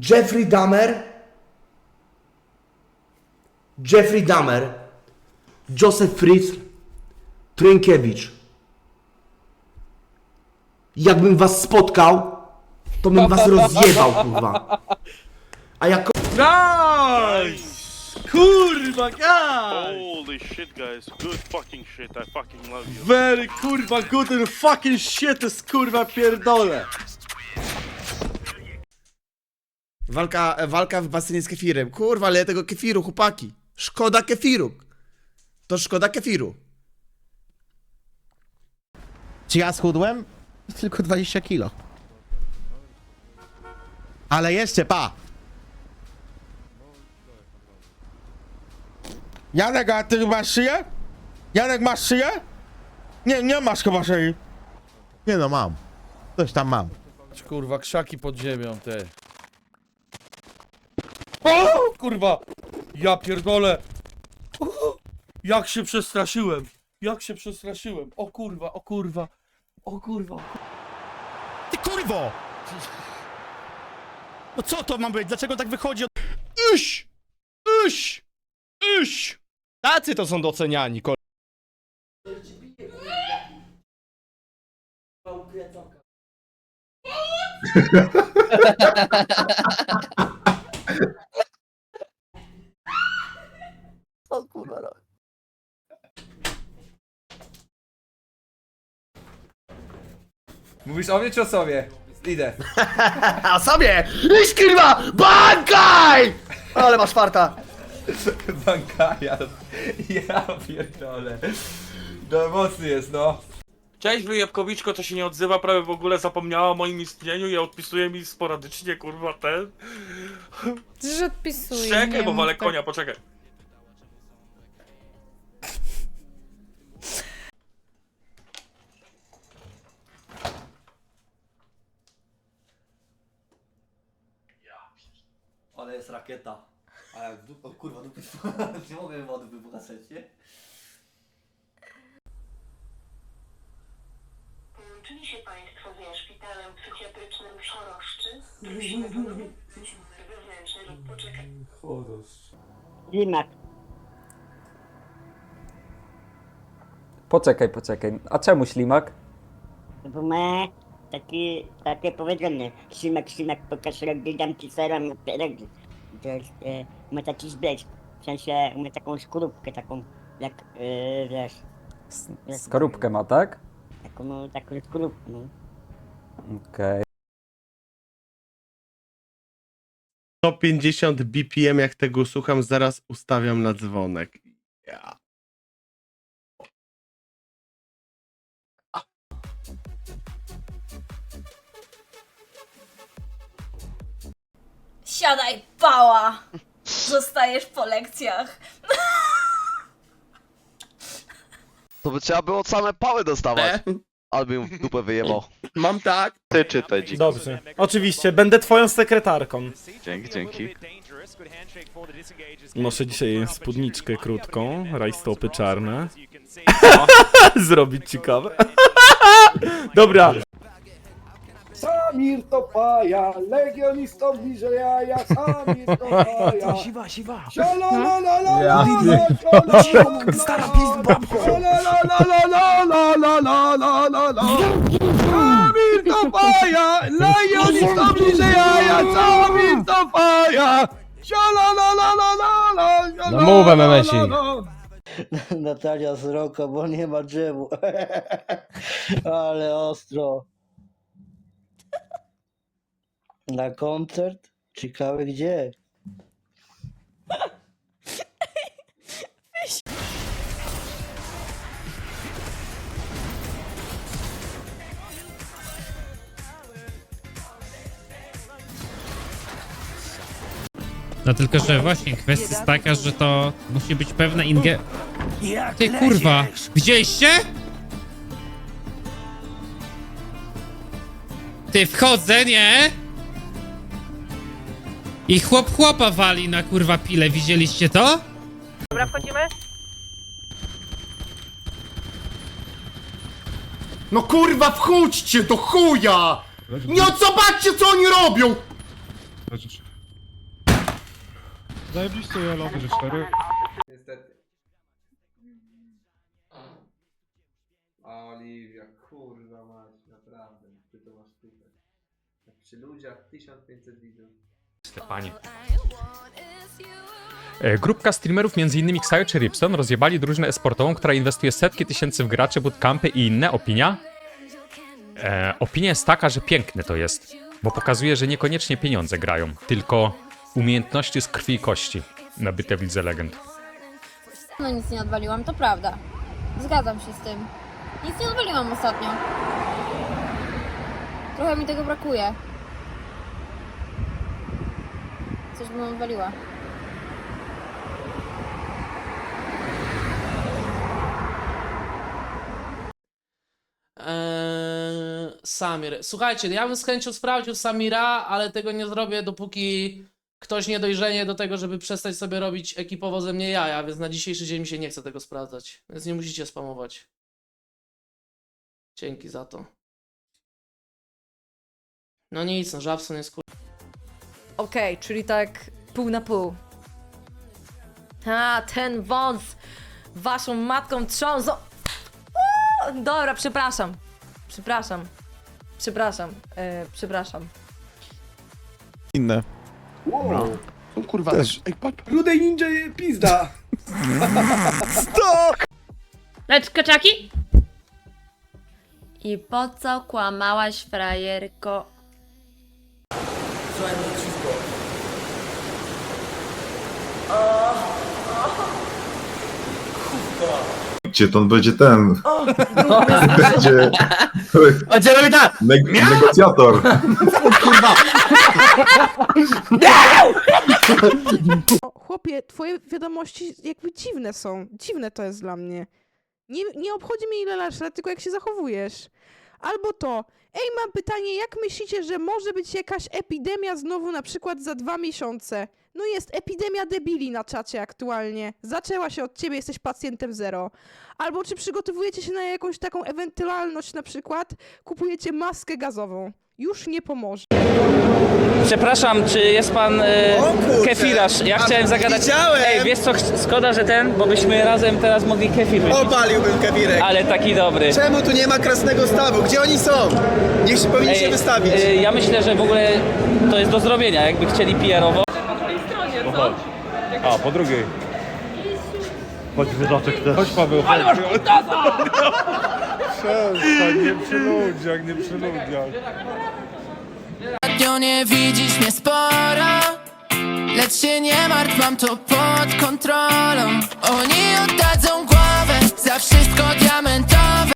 Jeffrey Dahmer, Jeffrey Dahmer, Joseph Fritz, Trynkiewicz. Jakbym was spotkał, to bym was rozjebał, kurwa. A jak Nice! Kurwa, guys! Holy shit, guys. Good fucking shit. I fucking love you. Very kurwa good and fucking shit jest kurwa pierdolę. Walka, walka w basenie z kefirem. Kurwa, ale tego kefiru, chłopaki. Szkoda kefiru. To szkoda kefiru. Czy ja schudłem? Tylko 20 kilo. Ale jeszcze, pa! Janek, a ty masz szyję? Janek, masz szyję? Nie, nie masz chyba szyi. Nie no, mam. Coś tam mam. Kurwa, krzaki pod ziemią, te. O, kurwa! Ja pierdolę! O, jak się przestraszyłem! Jak się przestraszyłem! O kurwa, o kurwa! O kurwa! Ty kurwo! No co to ma być? Dlaczego tak wychodzi? Iś! Iś! Iś! Tacy to są doceniani, kol... Mówisz o mnie czy o sobie? Idę. A sobie! Iść kurwa! Bankaj! Ale masz farta. Bankaja. Ja pierdolę. No mocny jest, no. Cześć, Wyjebkowiczko, to się nie odzywa, prawie w ogóle zapomniała o moim istnieniu i odpisuje mi sporadycznie, kurwa, ten. Że odpisuję. Czekaj, bo walę tak. konia, poczekaj. Rakieta. A jak dup... O kurwa, dupy... nie mogę wody wybuchać, nie? Połączyli się Państwo ze szpitalem psychiatrycznym Choroszczy. Prosimy o numer wewnętrzny lub poczekać. Limak. Poczekaj, poczekaj. A czemu ślimak? Bo ma taki, takie powiedzenie. Ślimak, ślimak, pokaż rogi, dam ci sera na pierogi. To jest, e, ma taki zbieg. W sensie, ma taką skorupkę taką, jak, e, wiesz, Skorupkę ma, tak? taką, no, taką skorupkę, no. Okej. 150 BPM, jak tego słucham, zaraz ustawiam na dzwonek. Ja. Siadaj, pała! Zostajesz po lekcjach. To by trzeba było same pały dostawać. Albo ją w dupę wyjebał. Mam tak. Ty czytaj, dzik. Dobrze. Oczywiście, będę twoją sekretarką. Dzięki, dzięki. Noszę dzisiaj spódniczkę krótką, rajstopy czarne. Zrobić ciekawe. Dobra. Samir to paja, legionistą bliżej jaja, Samir to paja. Siwa, siwa. Ja Stara Samir to paja, legionistą bliżej jaja, Samir to paja. No mów, MMS-i. Natalia Sroka, bo nie ma drzewu. Ale ostro. Na koncert? Ciekawe gdzie? No tylko, że właśnie kwestia jest taka, że to musi być pewne inge... Ty kurwa, widzieliście? Ty wchodzę, nie? I chłop chłopa wali na kurwa pile, widzieliście to? Dobra, wchodzimy? No kurwa, wchódźcie do chuja! Nie zobaczcie co oni robią! Zajebiście, ja lubię, że cztery. Niestety. Oliwia, kurwa mać, naprawdę. Ty to masz tutaj. Tak przy ludziach 1500 widzów. Panie. E, Grupka streamerów, m.in. Xayo czy Ripson, rozjebali drużynę esportową, która inwestuje setki tysięcy w gracze, bootcampy i inne. Opinia? E, opinia jest taka, że piękne to jest, bo pokazuje, że niekoniecznie pieniądze grają, tylko umiejętności z krwi i kości nabyte w Lidze Legend. No nic nie odwaliłam, to prawda. Zgadzam się z tym. Nic nie odwaliłam ostatnio. Trochę mi tego brakuje. Coś bym odwaliła. Eee, Samir. Słuchajcie, ja bym z chęcią sprawdził Samira, ale tego nie zrobię, dopóki ktoś nie dojrzeje do tego, żeby przestać sobie robić ekipowo ze mnie jaja, więc na dzisiejszy dzień mi się nie chce tego sprawdzać. Więc nie musicie spamować. Dzięki za to. No nic, no Żabson jest kur... Okej, czyli tak pół na pół. A, ten wąs waszą matką trząsą. Uuu, Dobra, przepraszam. Przepraszam. Przepraszam. E, przepraszam. Inne. Wow. O kurwa, Też. ej, patrz, Rudej ninja pizda! Lecz kaczaki? I po co kłamałaś, frajerko? Gdzie to on będzie ten? Będzie Będzie robić tak! neg- negocjator. Chłopie, twoje wiadomości jakby dziwne są. Dziwne to jest dla mnie. Nie, nie obchodzi mnie ile masz lat, tylko jak się zachowujesz. Albo to, ej, mam pytanie, jak myślicie, że może być jakaś epidemia znowu na przykład za dwa miesiące? No jest epidemia debili na czacie aktualnie. Zaczęła się od ciebie, jesteś pacjentem zero. Albo czy przygotowujecie się na jakąś taką ewentualność na przykład, kupujecie maskę gazową. Już nie pomoże. Przepraszam, czy jest pan e, kefirarz? Ja chciałem zagadać. widziałem! Ej, wiesz co, ch- szkoda, że ten, bo byśmy razem teraz mogli kefir wypić. Opaliłbym kefirek. Ale taki dobry. Czemu tu nie ma krasnego stawu? Gdzie oni są? Niech się powinni się wystawić. e, ja myślę, że w ogóle to jest do zrobienia, jakby chcieli PR-owo. A, po drugiej. Chodź wydatek też. Chodź Paweł. Ale masz Przestań, nie przy ludziach, nie przy ludziach. Ostatnio nie widzisz mnie sporo. Lecz się nie martw, mam to pod kontrolą. Oni oddadzą głowę za wszystko diamentowe.